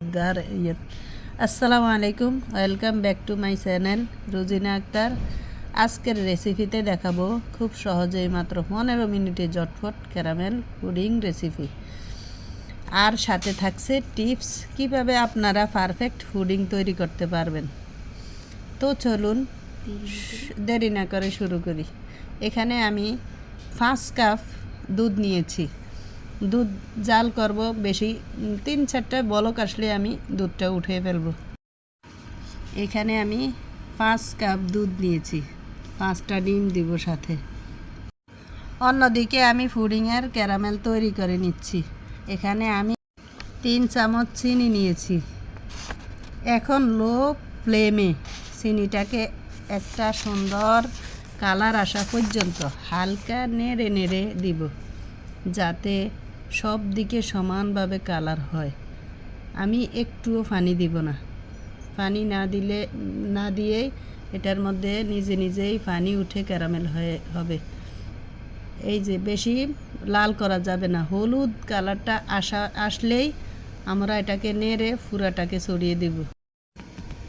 দার ইয়ে। আসসালামু আলাইকুম, welcome back to my channel Rujina Akter. আজকের রেসিপিতে দেখাবো খুব সহজেই মাত্র পনেরো মিনিটে জটফট ক্যারামেল পুডিং রেসিপি আর সাথে থাকছে টিপস কীভাবে আপনারা পারফেক্ট পুডিং তৈরি করতে পারবেন। তো চলুন, দেরি না করে শুরু করি। এখানে আমি পাঁচ কাপ দুধ নিয়েছি। দুধ জাল করব বেশি। তিন চারটা বলক আসলে আমি দুধটা উঠিয়ে ফেলব। এখানে আমি পাঁচ কাপ দুধ নিয়েছি। পাঁচটা ডিম দিব সাথে। অন্যদিকে আমি ফুডিংয়ের ক্যারামেল তৈরি করে নিচ্ছি। এখানে আমি তিন চামচ চিনি নিয়েছি। এখন লো ফ্লেমে চিনিটাকে একটা সুন্দর কালার আসা পর্যন্ত হালকা নেড়ে নেড়ে দিব। যাতে সব দিকে সমানভাবে কালার হয়। আমি একটুও পানি দিব না। পানি না দিলে, না দিয়েই এটার মধ্যে নিজে নিজেই পানি উঠে ক্যারামেল হয়ে, হবে। এই যে বেশি লাল করা যাবে না। হলুদ কালারটা আসা, আসলেই আমরা এটাকে নেড়ে ফুরাটাকে ছড়িয়ে দেব।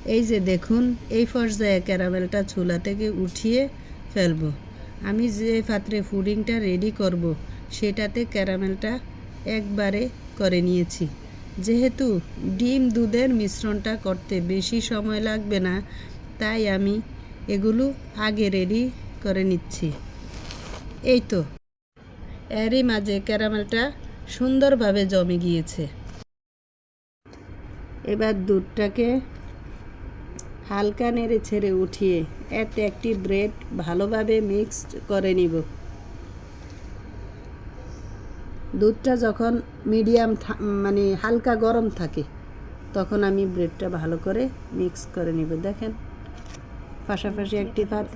এই যে দেখুন, এই পর্যায়ে ক্যারামেলটা চুলা থেকে উঠিয়ে ফেলব। আমি যে পাত্রে ফুডিংটা রেডি করব, সেটাতে ক্যারামেলটা একবারে করে নিয়েছি। যেহেতু ডিম দুধের মিশ্রণটা করতে বেশি সময় লাগবে না, তাই আমি এগুলো আগে রেডি করে নিচ্ছি। এই তো, এরই মাঝে ক্যারামেলটা সুন্দরভাবে জমে গিয়েছে। এবার দুধটাকে হালকা নেড়ে ছেড়ে উঠিয়ে এতে একটি ব্রেড ভালোভাবে মিক্সড করে নিব। দুধটা যখন মিডিয়াম মানে হালকা গরম থাকে, তখন আমি ব্রেডটা ভালো করে মিক্স করে নিব। দেখেন, পাশাপাশি একটি ভাত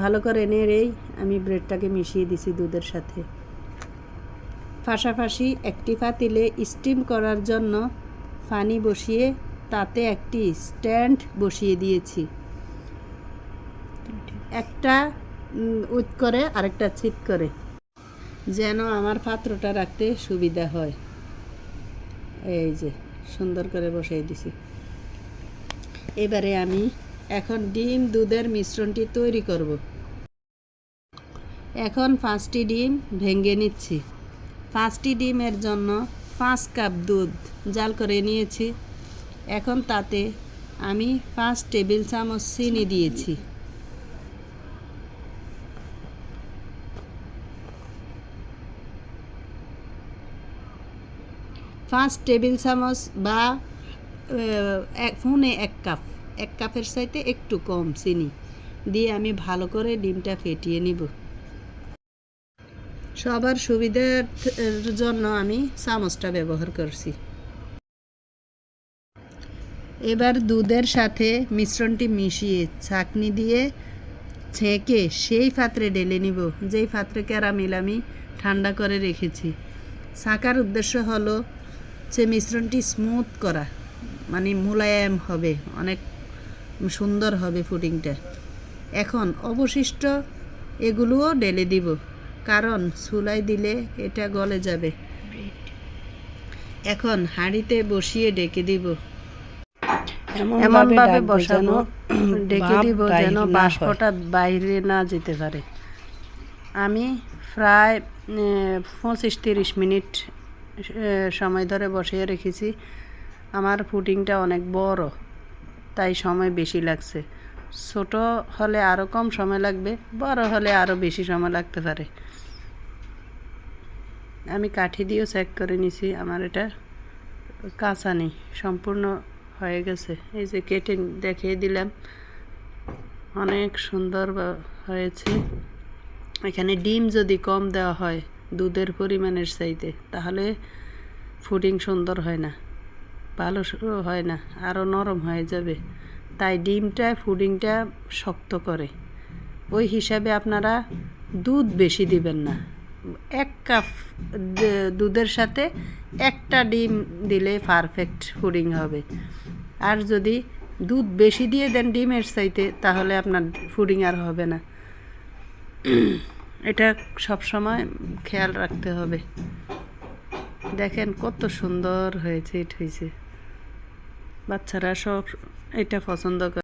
ভালো করে নেড়েই আমি ব্রেডটাকে মিশিয়ে দিছি দুধের সাথে। পাশাপাশি একটি পাতিলে স্টিম করার জন্য পানি বসিয়ে তাতে একটি স্ট্যান্ড বসিয়ে দিয়েছি। একটা উইথ করে আরেকটা ছিট করে। যেন আমার পাত্রটা রাখতে সুবিধা হয়। এই যে, সুন্দর করে বসাই দিছি। এবারে আমি এখন ডিম দুধের মিশ্রণটি তৈরি করব। এখন পাঁচটি ডিম ভেঙে নিচ্ছি। পাঁচটি ডিমের জন্য পাঁচ কাপ দুধ জাল করে নিয়েছি। এখন তাতে আমি পাঁচ টেবিল চামচ চিনি দিয়েছি। পাঁচ টেবিল চামচ বা ফোনে এক কাপ। এক কাপের চাইতে একটু কম চিনি দিয়ে আমি ভালো করে ডিমটা ফেটিয়ে নিব। সবার সুবিধার জন্য আমি চামচটা ব্যবহার করছি। এবার দুধের সাথে মিশ্রণটি মিশিয়ে ছাঁকনি দিয়ে ছেঁকে সেই পাত্রে ঢেলে নিব। যেই পাত্রে ক্যারামেল আমি ঠান্ডা করে রেখেছি। ছাঁকার উদ্দেশ্য হলো যে মিশ্রণটি স্মুথ করা মানে মোলায়েম হবে অনেক সুন্দর হবে পুডিংটা। এখন অবশিষ্ট এগুলোও ঢেলে দিব কারণ চুলাই দিলে এটা গলে যাবে। এখন হাঁড়িতে বসিয়ে ডেকে দিব। এমনভাবে বসাবো ডেকে দিব যেন বাষ্পটা বাইরে না যেতে পারে। আমি প্রায় পঁচিশ তিরিশ মিনিট সময় ধরে বসিয়ে রেখেছি। আমার পুডিংটা অনেক বড়, তাই সময় বেশি লাগছে। ছোট হলে আরও কম সময় লাগবে, বড় হলে আরও বেশি সময় লাগতে পারে। আমি কাঠি দিয়েও চেক করে নিছি, আমার এটা কাঁচা নেই, সম্পূর্ণ হয়ে গেছে। এই যে কেটে দেখিয়ে দিলাম, অনেক সুন্দর হয়েছে। এখানে ডিম যদি কম দেওয়া হয় দুধের পরিমাণের চাইতে, তাহলে ফুডিং সুন্দর হয় না ভালো হয় না, আরও নরম হয়ে যাবে। তাই ডিমটা, ফুডিংটা শক্ত করে। ওই হিসাবে আপনারা দুধ বেশি দিবেন না। এক কাপ দুধের সাথে একটা ডিম দিলে পারফেক্ট ফুডিং হবে। আর যদি দুধ বেশি দিয়ে দেন ডিমের চাইতে, তাহলে আপনার ফুডিং আর হবে না। এটা সব সময় খেয়াল রাখতে হবে। দেখেন কত সুন্দর হয়েছে, এটা হয়েছে। বাচ্চারা সব এটা পছন্দ করে।